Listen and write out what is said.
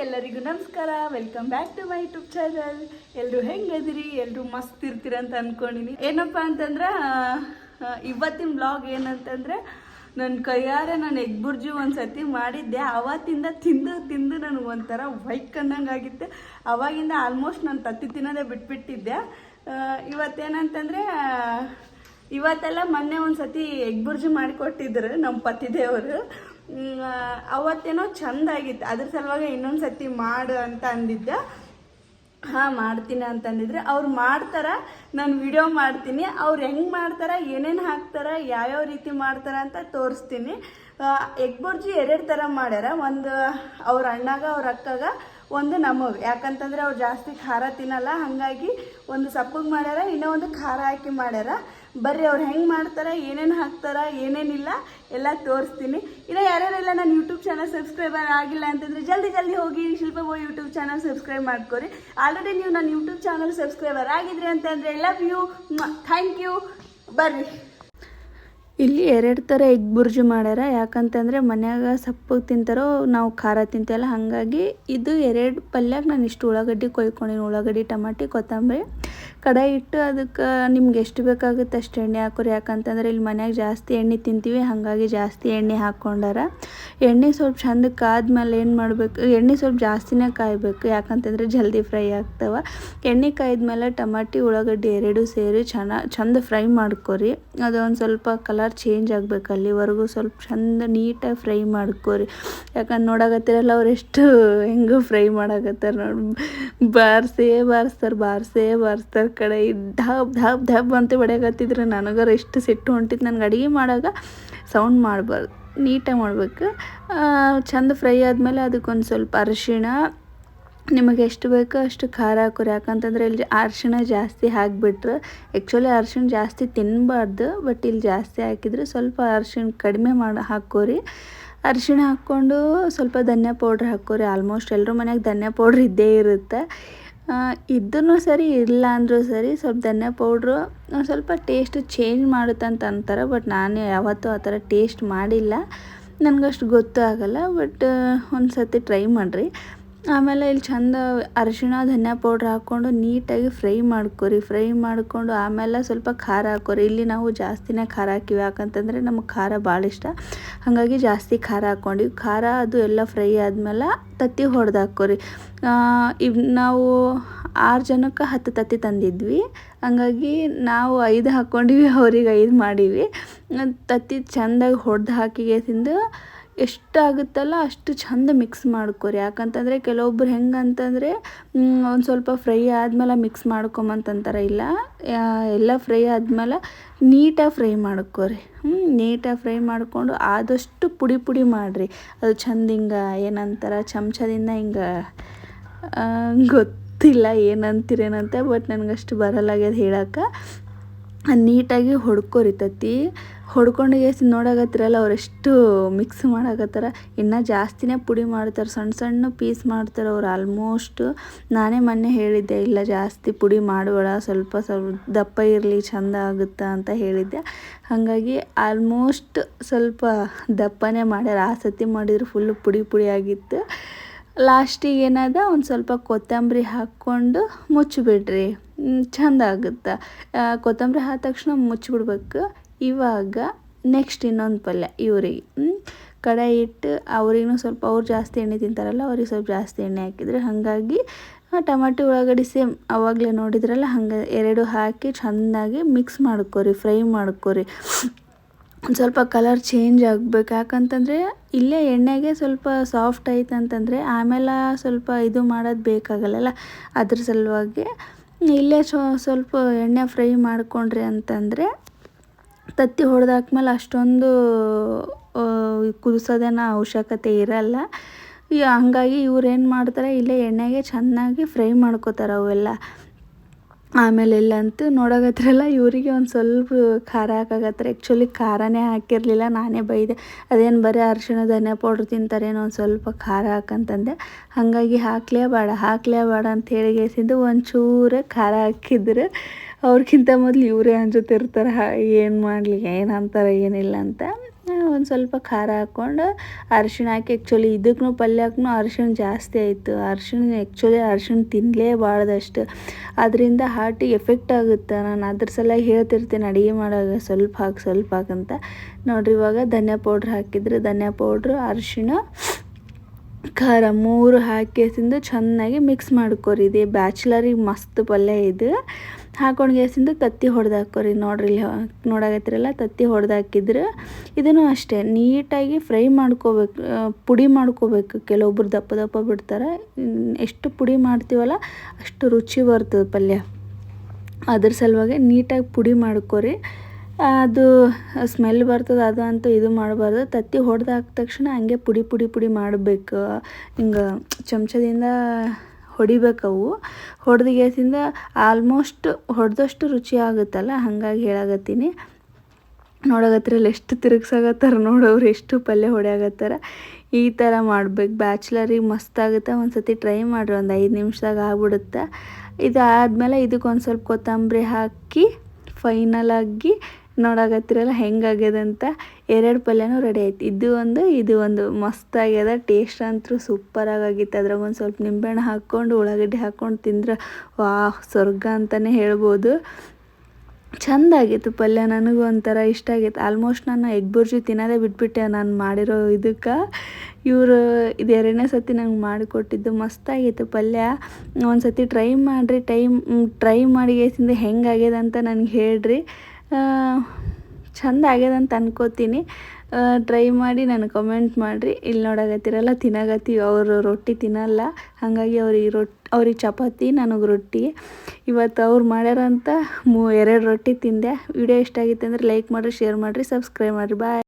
ಎಲ್ಲರಿಗೂ ನಮಸ್ಕಾರ. Welcome back to my YouTube channel ಎಲ್ಲರೂ ಹೆಂಗದಿರಿ ಎಲ್ಲರೂ ಮಸ್ತ್ ಇರ್ತೀರ ಅಂತ ಅನ್ಕೊಂಡಿನಿ. ಏನಪ್ಪ ಅಂತಂದ್ರೆ ಇವತ್ತಿನ ಬ್ಲಾಗ್ ಏನಂತಂದ್ರೆ ನನ್ನ ಕೈಯಾರೆ ನಾನು ಎಗ್ ಬುರ್ಜಿ ಒಂದು ಸತಿ ಮಾಡಿದ್ದೆ. ಅವತ್ತಿಂದ ತಿಂದು ತಿಂದು ನನಗೆ ಒಂಥರ ವೈಕ್ ಅನ್ನಂಗೆ ಆಗಿತ್ತು. ಅವಾಗಿಂದ ಆಲ್ಮೋಸ್ಟ್ ನಾನು ತತ್ತಿ ತಿನ್ನೋದೇ ಬಿಟ್ಬಿಟ್ಟಿದ್ದೆ. ಇವತ್ತೇನಂತಂದರೆ, ಇವತ್ತೆಲ್ಲ ಮೊನ್ನೆ ಒಂದು ಸತಿ ಎಗ್ ಬುರ್ಜಿ ಮಾಡಿಕೊಟ್ಟಿದ್ರು ನಮ್ಮ ಪತಿದೇವರು ಅವತ್ತೇನೋ ಚಂದ ಆಗಿತ್ತು ಅದ್ರ ಸಲುವಾಗಿ ಇನ್ನೊಂದು ಸತಿ ಮಾಡು ಅಂತ ಅಂದಿದ್ದೆ. ಹಾಂ, ಮಾಡ್ತೀನಿ ಅಂತಂದಿದ್ರೆ ಅವ್ರು ಮಾಡ್ತಾರ, ನಾನು ವಿಡಿಯೋ ಮಾಡ್ತೀನಿ. ಅವ್ರು ಹೆಂಗೆ ಮಾಡ್ತಾರ, ಏನೇನು ಹಾಕ್ತಾರ, ಯಾವ್ಯಾವ ರೀತಿ ಮಾಡ್ತಾರ ಅಂತ ತೋರಿಸ್ತೀನಿ. ಎಗ್ ಬುರ್ಜಿ ಎರಡು ಥರ ಮಾಡ್ಯಾರ. ಒಂದು ಅವ್ರ ಅಣ್ಣಾಗ, ಅವ್ರ ಅಕ್ಕಗ ಒಂದು ನಮಗೆ ಯಾಕಂತಂದ್ರೆ ಅವ್ರು ಜಾಸ್ತಿ ಖಾರ ತಿನ್ನಲ್ಲ, ಹಾಗಾಗಿ ಒಂದು ಸಪ್ಪಗೆ ಮಾಡ್ಯಾರ, ಇನ್ನೂ ಒಂದು ಖಾರ ಹಾಕಿ ಮಾಡ್ಯಾರ. ಬರ್ರಿ, ಅವ್ರು ಹೆಂಗೆ ಮಾಡ್ತಾರೆ, ಏನೇನು ಹಾಕ್ತಾರ, ಏನೇನಿಲ್ಲ, ಎಲ್ಲ ತೋರಿಸ್ತೀನಿ. ಇನ್ನು ಯಾರ್ಯಾರೆಲ್ಲ ನನ್ನ ಯೂಟ್ಯೂಬ್ ಚಾನಲ್ ಸಬ್ಸ್ಕ್ರೈಬರ್ ಆಗಿಲ್ಲ ಅಂತಂದ್ರೆ ಜಲ್ದಿ ಜಲ್ದಿ ಹೋಗಿ ಶಿಲ್ಪ ಬೋ ಯೂಟ್ಯೂಬ್ ಚಾನಲ್ ಸಬ್ಸ್ಕ್ರೈಬ್ ಮಾಡ್ಕೊರಿ. ಆಲ್ರೆಡಿ ನೀವು ನನ್ನ ಯೂಟ್ಯೂಬ್ ಚಾನಲ್ ಸಬ್ಸ್ಕ್ರೈಬರ್ ಆಗಿದ್ರಿ ಅಂತಂದ್ರೆ ಲವ್ ಯು ಥ್ಯಾಂಕ್ ಯು ಬರ್ರಿ. ಇಲ್ಲಿ ಎರಡು ಥರ ಎಗ್ ಬುರ್ಜಿ ಮಾಡ್ಯಾರ. ಯಾಕಂತಂದರೆ ಮನ್ಯಾಗ ಸಪ್ಪಗೆ ತಿಂತಾರೋ ನಾವು ಖಾರ ತಿಂತೇವಲ್ಲ, ಹಾಗಾಗಿ ಇದು ಎರಡು ಪಲ್ಯಕ್ಕೆ ನಾನು ಇಷ್ಟು ಉಳ್ಳಾಗಡ್ಡಿ ಕೊಯ್ಕೊಂಡಿನಿ ಉಳ್ಳಾಗಡ್ಡಿ, ಟಮಾಟಿ, ಕೊತ್ತಂಬರಿ. ಕಡಾಯಿ ಇಟ್ಟು ಅದಕ್ಕೆ ನಿಮ್ಗೆ ಎಷ್ಟು ಬೇಕಾಗುತ್ತೆ ಅಷ್ಟು ಎಣ್ಣೆ ಹಾಕೋರಿ. ಯಾಕಂತಂದ್ರೆ ಇಲ್ಲಿ ಮನ್ಯಾಗ ಜಾಸ್ತಿ ಎಣ್ಣೆ ತಿಂತೀವಿ, ಹಾಗಾಗಿ ಜಾಸ್ತಿ ಎಣ್ಣೆ ಹಾಕ್ಕೊಂಡಾರ. ಎಣ್ಣೆ ಸ್ವಲ್ಪ ಚಂದ ಕಾದ್ಮೇಲೆ ಏನು ಮಾಡಬೇಕು, ಎಣ್ಣೆ ಸ್ವಲ್ಪ ಜಾಸ್ತಿನೇ ಕಾಯಬೇಕು. ಯಾಕಂತಂದ್ರೆ ಜಲ್ದಿ ಫ್ರೈ ಆಗ್ತವೆ. ಎಣ್ಣೆ ಕಾಯ್ದ್ಮೇಲೆ ಟಮಾಟಿ, ಉಳ್ಳಾಗಡ್ಡಿ ಎರಡು ಸೇರಿ ಚೆನ್ನ ಚಂದ ಫ್ರೈ ಮಾಡ್ಕೊರಿ. ಅದೊಂದು ಸ್ವಲ್ಪ ಕಲರ್ ಚೇಂಜ್ ಆಗಬೇಕು ಅಲ್ಲಿವರೆಗೂ. ಸ್ವಲ್ಪ ಚಂದ ನೀಟಾಗಿ ಫ್ರೈ ಮಾಡ್ಕೋರಿ. ಯಾಕಂದ್ರೆ ನೋಡಾಕತ್ತಿರಲ್ಲ ಅವ್ರು ಎಷ್ಟು ಹೆಂಗೆ ಫ್ರೈ ಮಾಡಾಕತ್ತಾರ ನೋಡಿ. ಬಾರಿಸೇ ಬಾರಿಸ್ತಾರೆ, ಬಾರ್ಸೇ ಬಾರಿಸ್ತಾರೆ. ಕಡೆ ಧಬ್ ಧಬ್ ಧಬ್ ಅಂತ ಹೊಡ್ಯಾಕತ್ತಿದ್ರು ನನಗರ ಎಷ್ಟು ಸಿಟ್ಟು ಹೊಂಟಿತ್ತು. ನನಗೆ ಅಡುಗೆ ಮಾಡಾಗ ಸೌಂಡ್ ಮಾಡಬಾರ್ದು, ನೀಟಾಗಿ ಮಾಡ್ಬೇಕು. ಚಂದ ಫ್ರೈ ಆದಮೇಲೆ ಅದಕ್ಕೊಂದು ಸ್ವಲ್ಪ ಅರಿಶಿಣ. ನಿಮಗೆ ಎಷ್ಟು ಬೇಕೋ ಅಷ್ಟು ಖಾರ ಹಾಕೋರಿ ಯಾಕಂತಂದ್ರೆ ಇಲ್ಲಿ ಅರಿಶಿಣ ಜಾಸ್ತಿ ಹಾಕಿಬಿಟ್ರೆ ಆ್ಯಕ್ಚುಲಿ ಅರಿಶಿಣ ಜಾಸ್ತಿ ತಿನ್ನಬಾರ್ದು ಬಟ್ ಇಲ್ಲಿ ಜಾಸ್ತಿ ಹಾಕಿದ್ರೆ ಸ್ವಲ್ಪ ಅರಿಶಿಣ ಕಡಿಮೆ ಮಾಡಿ ಹಾಕೋರಿ ಅರಿಶಿಣ ಹಾಕ್ಕೊಂಡು ಸ್ವಲ್ಪ ಧನಿಯಾ ಪೌಡ್ರ್ ಹಾಕೋರಿ ಆಲ್ಮೋಸ್ಟ್ ಎಲ್ಲರೂ ಮನೆಯಾಗ ಧನ್ಯ ಪೌಡ್ರ್ ಇದ್ದೇ ಇರುತ್ತೆ. ಇದ್ದೂ ಸರಿ, ಇಲ್ಲ ಅಂದರೂ ಸರಿ, ಸ್ವಲ್ಪ ಧನಿಯಾ ಪೌಡ್ರು ಸ್ವಲ್ಪ ಟೇಸ್ಟ್ ಚೇಂಜ್ ಮಾಡುತ್ತೆ ಅಂತ ಅಂತಾರೆ ಬಟ್ ನಾನು ಯಾವತ್ತೂ ಆ ಥರ ಟೇಸ್ಟ್ ಮಾಡಿಲ್ಲ. ನನಗಷ್ಟು ಗೊತ್ತೂ ಆಗಲ್ಲ ಬಟ್ ಒಂದು ಸರ್ತಿ ಟ್ರೈ ಮಾಡಿರಿ. ಆಮೇಲೆ ಇಲ್ಲಿ ಚಂದ ಅರಿಶಿಣ, ಧನಿಯಾ ಪೌಡ್ರ್ ಹಾಕ್ಕೊಂಡು ನೀಟಾಗಿ ಫ್ರೈ ಮಾಡ್ಕೊರಿ. ಫ್ರೈ ಮಾಡಿಕೊಂಡು ಆಮೇಲೆ ಸ್ವಲ್ಪ ಖಾರ ಹಾಕೋರಿ. ಇಲ್ಲಿ ನಾವು ಜಾಸ್ತಿನೇ ಖಾರ ಹಾಕಿವಿ ಯಾಕಂತಂದರೆ ನಮಗೆ ಖಾರ ಭಾಳ ಇಷ್ಟ. ಹಾಗಾಗಿ ಜಾಸ್ತಿ ಖಾರ ಹಾಕ್ಕೊಂಡಿವಿ ಖಾರ ಅದು ಎಲ್ಲ ಫ್ರೈ ಆದಮೇಲೆ ತತ್ತಿ ಹೊಡೆದು ಹಾಕೋರಿ ಇವ್ ನಾವು ಆರು ಜನಕ್ಕೆ ಹತ್ತು ತತ್ತಿ ತಂದಿದ್ವಿ. ಹಂಗಾಗಿ ನಾವು ಐದು ಹಾಕ್ಕೊಂಡಿವಿ, ಅವ್ರಿಗೆ ಐದು ಮಾಡೀವಿ. ತತ್ತಿ ಚೆಂದಾಗಿ ಹೊಡೆದು ಹಾಕಿಗೆಸಿಂದ ಎಷ್ಟಾಗುತ್ತಲ್ಲ ಅಷ್ಟು ಚಂದ ಮಿಕ್ಸ್ ಮಾಡ್ಕೊರಿ. ಯಾಕಂತಂದರೆ ಕೆಲವೊಬ್ರು ಹೆಂಗಂತಂದರೆ ಒಂದು ಸ್ವಲ್ಪ ಫ್ರೈ ಆದಮೇಲೆ ಮಿಕ್ಸ್ ಮಾಡ್ಕೊಂಬಂತಂತಾರೆ ಇಲ್ಲ ಎಲ್ಲ ಫ್ರೈ ಆದಮೇಲೆ ನೀಟಾಗಿ ಫ್ರೈ ಮಾಡ್ಕೊರಿ. ಹ್ಞೂ ನೀಟಾಗಿ ಫ್ರೈ ಮಾಡಿಕೊಂಡು ಆದಷ್ಟು ಪುಡಿ ಪುಡಿ ಮಾಡಿರಿ. ಅದು ಚಂದ ಹಿಂಗೆ ಏನಂತಾರೆ, ಚಮಚದಿಂದ ಹಿಂಗೆ ಗೊತ್ತಿಲ್ಲ ಏನಂತೀರೇನಂತ ಬಟ್ ನನಗಷ್ಟು ಬರಲ್ಲಾಗ್ಯದ ಹೇಳಕ್ಕೆ ನೀಟಾಗಿ ಹೊಡ್ಕೊರಿ ತತ್ತಿ ಹೊಡ್ಕೊಂಡು ಎಸಿ ನೋಡಾಕತ್ತಿರಲ್ಲ ಅವರೆಷ್ಟು ಮಿಕ್ಸ್ ಮಾಡಕತ್ತಾರ. ಇನ್ನೂ ಜಾಸ್ತಿನೇ ಪುಡಿ ಮಾಡ್ತಾರೆ ಸಣ್ಣ ಸಣ್ಣ ಪೀಸ್ ಮಾಡ್ತಾರೆ ಅವ್ರು ಆಲ್ಮೋಸ್ಟ್ ನಾನೇ ಮೊನ್ನೆ ಹೇಳಿದ್ದೆ, ಇಲ್ಲ ಜಾಸ್ತಿ ಪುಡಿ ಮಾಡಬೇಡ, ಸ್ವಲ್ಪ ಸ್ವಲ್ಪ ದಪ್ಪ ಇರಲಿ, ಚಂದ ಆಗುತ್ತೆ ಅಂತ ಹೇಳಿದ್ದೆ. ಹಾಗಾಗಿ ಆಲ್ಮೋಸ್ಟ್ ಸ್ವಲ್ಪ ದಪ್ಪನೇ ಮಾಡ್ಯಾರ. ಆ ಸತಿ ಮಾಡಿದ್ರೆ ಫುಲ್ಲು ಪುಡಿ ಪುಡಿ ಆಗಿತ್ತು. ಲಾಸ್ಟಿಗೆ ಏನದ ಒಂದು ಸ್ವಲ್ಪ ಕೊತ್ತಂಬರಿ ಹಾಕ್ಕೊಂಡು ಮುಚ್ಚಿಬಿಡ್ರಿ ಚಂದ ಆಗುತ್ತೆ. ಕೊತ್ತಂಬರಿ ಹಾದ ತಕ್ಷಣ ಮುಚ್ಚಿಬಿಡ್ಬೇಕು ಇವಾಗ ನೆಕ್ಸ್ಟ್ ಇನ್ನೊಂದು ಪಲ್ಯ, ಇವರಿಗೆ. ಕಡಾಯಿ ಇಟ್ಟು ಅವ್ರಿಗೂ ಸ್ವಲ್ಪ ಅವ್ರು ಜಾಸ್ತಿ ಎಣ್ಣೆ ತಿಂತಾರಲ್ಲ, ಅವ್ರಿಗೆ ಸ್ವಲ್ಪ ಜಾಸ್ತಿ ಎಣ್ಣೆ ಹಾಕಿದರೆ ಹಾಗಾಗಿ ಟಮಾಟೆ ಉಳ್ಳಾಗಡ್ಡಿ ಸೇಮ್ ಅವಾಗಲೇ ನೋಡಿದ್ರಲ್ಲ, ಹಂಗೆ ಎರಡು ಹಾಕಿ ಚೆಂದಾಗಿ ಮಿಕ್ಸ್ ಮಾಡ್ಕೊರಿ ಫ್ರೈ ಮಾಡ್ಕೊರಿ. ಒಂದು ಸ್ವಲ್ಪ ಕಲರ್ ಚೇಂಜ್ ಆಗಬೇಕು. ಯಾಕಂತಂದರೆ ಇಲ್ಲೇ ಎಣ್ಣೆಗೆ ಸ್ವಲ್ಪ ಸಾಫ್ಟ್ ಆಯ್ತು ಅಂತಂದರೆ ಆಮೇಲೆ ಸ್ವಲ್ಪ ಇದು ಮಾಡೋದು ಬೇಕಾಗಲ್ಲಲ್ಲ ಅದ್ರ ಸಲುವಾಗಿ ಇಲ್ಲೇ ಸ್ವಲ್ಪ ಎಣ್ಣೆ ಫ್ರೈ ಮಾಡಿಕೊಂಡ್ರಿ ಅಂತಂದರೆ ತತ್ತಿ ಹೊಡೆದಾಕ್ಮೇಲೆ ಅಷ್ಟೊಂದು ಕುದಿಸೋದೇನೋ ಅವಶ್ಯಕತೆ ಇರಲ್ಲ. ಹಂಗಾಗಿ ಇವ್ರು ಏನು ಮಾಡ್ತಾರೆ, ಇಲ್ಲೇ ಎಣ್ಣೆಗೆ ಚೆನ್ನಾಗಿ ಫ್ರೈ ಮಾಡ್ಕೋತಾರೆ ಅವೆಲ್ಲ. ಆಮೇಲೆ ಇಲ್ಲಂತೂ ನೋಡೋಕತ್ತಿರಲ್ಲ ಇವರಿಗೆ ಒಂದು ಸ್ವಲ್ಪ ಖಾರ ಹಾಕಾಗತ್ತಾರೆ ಆ್ಯಕ್ಚುಲಿ ಖಾರನೇ ಹಾಕಿರಲಿಲ್ಲ, ನಾನೇ ಬೈದೆ. ಅದೇನು ಬರೀ ಅರಿಶಿಣ ಧನಿಯಾ ಪೌಡ್ರ್ ತಿಂತಾರೇನೋ ಒಂದು ಸ್ವಲ್ಪ ಖಾರ ಹಾಕಂತಂದೆ. ಹಾಗಾಗಿ ಹಾಕ್ಲೇ ಬೇಡ ಹಾಕ್ಲೇ ಬೇಡ ಅಂತ ಹೇಳಿಗೆಸಿಂದು ಒಂಚೂರು ಖಾರ ಹಾಕಿದ್ರೆ. ಅವ್ರಿಗಿಂತ ಮೊದಲು ಇವರೇ ಅನ್ಸುತ್ತಿರ್ತಾರೆ ಏನು ಮಾಡಲಿ, ಏನು ಅಂತಾರೆ, ಏನಿಲ್ಲ ಅಂತ. ಒಂದು ಸ್ವಲ್ಪ ಖಾರ ಹಾಕ್ಕೊಂಡು ಅರಿಶಿಣ ಹಾಕಿ ಆ್ಯಕ್ಚುಲಿ ಇದಕ್ಕೂ ಪಲ್ಯಕ್ಕೂ ಅರಿಶಿಣ ಜಾಸ್ತಿ ಆಯಿತು. ಅರಿಶಿಣ ಆ್ಯಕ್ಚುಲಿ ಅರಿಶಿಣ ತಿನ್ನಲೇಬಾರ್ದಷ್ಟು ಅದರಿಂದ ಹಾರ್ಟಿಗೆ ಎಫೆಕ್ಟ್ ಆಗುತ್ತೆ. ನಾನು ಅದ್ರ ಸಲ ಹೇಳ್ತಿರ್ತೀನಿ, ಅಡುಗೆ ಮಾಡುವಾಗ ಸ್ವಲ್ಪ ಹಾಕಿ, ಸ್ವಲ್ಪ ಹಾಕಂತ ನೋಡ್ರಿ, ಇವಾಗ ಧನಿಯಾ ಪೌಡ್ರ್ ಹಾಕಿದ್ರೆ ಧನಿಯಾ ಪೌಡ್ರು ಅರಿಶಿಣ, ಖಾರ ಮೂರು ಹಾಕಿ ತಿಂದು ಚೆನ್ನಾಗಿ ಮಿಕ್ಸ್ ಮಾಡ್ಕೊರಿ. ಇದೆ ಬ್ಯಾಚುಲರಿಗೆ ಮಸ್ತ್ ಪಲ್ಯ ಇದು. ಹಾಕೊಂಡು ಗ್ಯಾಸಿಂದ ತತ್ತಿ ಹೊಡೆದು ಹಾಕೋರಿ ನೋಡ್ರಿ ಇಲ್ಲಿ ನೋಡಾಗತ್ತಿರಲ್ಲ ತತ್ತಿ ಹೊಡೆದು ಹಾಕಿದ್ರೆ ಇದನ್ನು ಅಷ್ಟೇ, ನೀಟಾಗಿ ಫ್ರೈ ಮಾಡ್ಕೋಬೇಕು ಪುಡಿ ಮಾಡ್ಕೋಬೇಕು. ಕೆಲವೊಬ್ರು ದಪ್ಪ ದಪ್ಪ ಬಿಡ್ತಾರೆ. ಎಷ್ಟು ಪುಡಿ ಮಾಡ್ತೀವಲ್ಲ ಅಷ್ಟು ರುಚಿ ಬರ್ತದೆ ಪಲ್ಯ. ಅದ್ರ ಸಲುವಾಗಿ ನೀಟಾಗಿ ಪುಡಿ ಮಾಡ್ಕೋರಿ. ಅದು ಸ್ಮೆಲ್ ಬರ್ತದೆ ಅದು ಅಂತೂ ಇದು ಮಾಡಬಾರ್ದು. ತತ್ತಿ ಹೊಡೆದು ಹಾಕಿದ ತಕ್ಷಣ ಹಂಗೆ ಪುಡಿ ಪುಡಿ ಪುಡಿ ಮಾಡಬೇಕು. ಹಿಂಗೆ ಚಮಚದಿಂದ ಹೊಡಿಬೇಕು ಅವು. ಹೊಡೆದ ಗ್ಯಾಸಿಂದ ಆಲ್ಮೋಸ್ಟ್ ಹೊಡೆದಷ್ಟು ರುಚಿ ಆಗುತ್ತಲ್ಲ, ಹಾಗಾಗಿ ಹೇಳಾಗತ್ತೀನಿ ನೋಡಾಗತ್ತಿರಲ್ಲ ಎಷ್ಟು ತಿರುಗ್ಸಾಗತ್ತಾರ ನೋಡೋರು ಎಷ್ಟು ಪಲ್ಯ ಹೊಡ್ಯಾಗತ್ತಾರ ಈ ಥರ ಮಾಡ್ಬೇಕು. ಬ್ಯಾಚ್ಲರಿಗೆ ಮಸ್ತ್ ಆಗುತ್ತೆ. ಒಂದು ಸತಿ ಟ್ರೈ ಮಾಡಿರಿ, ಒಂದು ಐದು ನಿಮಿಷದಾಗ ಆಗ್ಬಿಡುತ್ತೆ. ಇದು ಆದಮೇಲೆ ಇದಕ್ಕೆ ಒಂದು ಸ್ವಲ್ಪ ಕೊತ್ತಂಬರಿ ಹಾಕಿ ಫೈನಲ್ ಆಗಿ ನೋಡಾಕತ್ತಿರಲ್ಲ ಹೆಂಗಾಗ್ಯದ ಅಂತ ಎರಡು ಪಲ್ಯನೂ ರೆಡಿ ಆಯ್ತು. ಇದು ಒಂದು ಇದು ಒಂದು ಮಸ್ತ್ ಆಗ್ಯದ ಟೇಸ್ಟ್ ಅಂತೂ ಸೂಪರ್ ಆಗಿತ್ತು ಅದ್ರಾಗ ಒಂದು ಸ್ವಲ್ಪ ನಿಂಬೆಹಣ್ಣು ಹಾಕ್ಕೊಂಡು, ಉಳ್ಳಾಗಡ್ಡಿ ಹಾಕ್ಕೊಂಡು ತಿಂದ್ರೆ ವಾ, ಸ್ವರ್ಗ ಅಂತಲೇ ಹೇಳ್ಬೋದು. ಚೆಂದ ಆಗಿತ್ತು ಪಲ್ಯ, ನನಗೂ ಒಂಥರ ಇಷ್ಟ ಆಗಿತ್ತು. ಆಲ್ಮೋಸ್ಟ್ ನಾನು ಎಗ್ ಬುರ್ಜಿ ತಿನ್ನೋದೇ ಬಿಟ್ಬಿಟ್ಟೆ ನಾನು ಮಾಡಿರೋ ಇದಕ್ಕೆ. ಇವರು ಇದು ಎರಡನೇ ಸತಿ ನಂಗೆ ಮಾಡಿಕೊಟ್ಟಿದ್ದು ಮಸ್ತಾಗಿತ್ತು ಪಲ್ಯ. ಒಂದು ಸತಿ ಟ್ರೈ ಮಾಡಿರಿ, ಟೈಮ್ ಟ್ರೈ ಮಾಡಿ ಹೆಂಗಾಗ್ಯದ ಅಂತ ನನಗೆ ಹೇಳ್ರಿ. ಚಂದ ಆಗ್ಯದ ಅಂತ ಅನ್ಕೋತೀನಿ. ಟ್ರೈ ಮಾಡಿ ನನಗೆ ಕಮೆಂಟ್ ಮಾಡಿರಿ. ಇಲ್ಲಿ ನೋಡಾಗತ್ತಿರಲ್ಲ ತಿನ್ನಾಗತ್ತೀವಿ ಅವರು ರೊಟ್ಟಿ ತಿನ್ನಲ್ಲ ಹಾಗಾಗಿ ಅವ್ರಿಗೆ ರೊಟ್ಟಿ ಅವ್ರಿಗೆ ಚಪಾತಿ, ನನಗೆ ರೊಟ್ಟಿ. ಇವತ್ತು ಅವ್ರು ಮಾಡ್ಯಾರಂತ ಮೂ, ಎರಡು ರೊಟ್ಟಿ ತಿಂದೆ. ವಿಡಿಯೋ ಇಷ್ಟ ಆಗಿತ್ತು ಅಂದರೆ ಲೈಕ್ ಮಾಡಿರಿ ಶೇರ್ ಮಾಡಿರಿ ಸಬ್ಸ್ಕ್ರೈಬ್ ಮಾಡಿರಿ. ಬಾಯ್